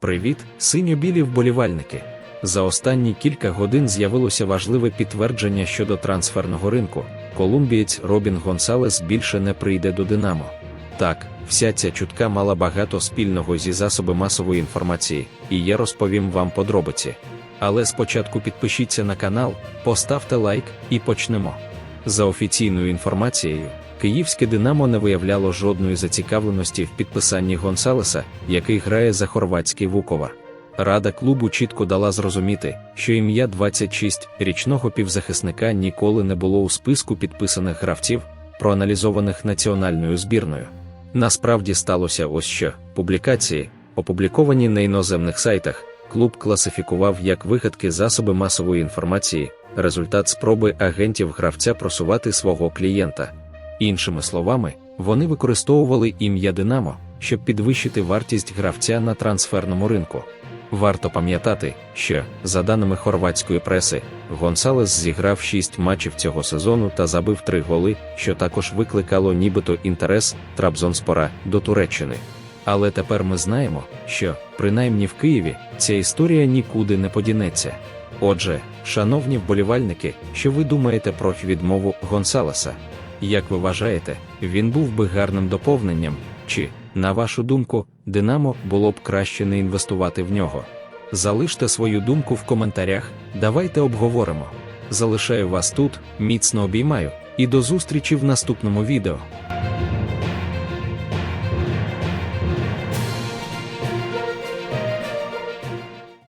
Привіт, синьо-білі вболівальники! За останні кілька годин з'явилося важливе підтвердження щодо трансферного ринку. Колумбієць Робін Гонсалес більше не прийде до Динамо. Так, вся ця чутка мала багато спільного зі засоби масової інформації, і я розповім вам подробиці. Але спочатку підпишіться на канал, поставте лайк і почнемо. За офіційною інформацією, київське Динамо не виявляло жодної зацікавленості в підписанні Гонсалеса, який грає за хорватський Вуковар. Рада клубу чітко дала зрозуміти, що ім'я 26-річного півзахисника ніколи не було у списку підписаних гравців, проаналізованих національною збірною. Насправді сталося ось що публікації, опубліковані на іноземних сайтах, клуб класифікував як вигадки засоби масової інформації, результат спроби агентів гравця просувати свого клієнта. Іншими словами, вони використовували ім'я Динамо, щоб підвищити вартість гравця на трансферному ринку. Варто пам'ятати, що, за даними хорватської преси, Гонсалес зіграв 6 матчів цього сезону та забив 3 голи, що також викликало нібито інтерес Трабзонспора до Туреччини. Але тепер ми знаємо, що, принаймні в Києві, ця історія нікуди не подінеться. Отже, шановні вболівальники, що ви думаєте про відмову Гонсалеса? Як ви вважаєте, він був би гарним доповненням, чи, на вашу думку, Динамо було б краще не інвестувати в нього? Залиште свою думку в коментарях, давайте обговоримо. Залишаю вас тут, міцно обіймаю, і до зустрічі в наступному відео.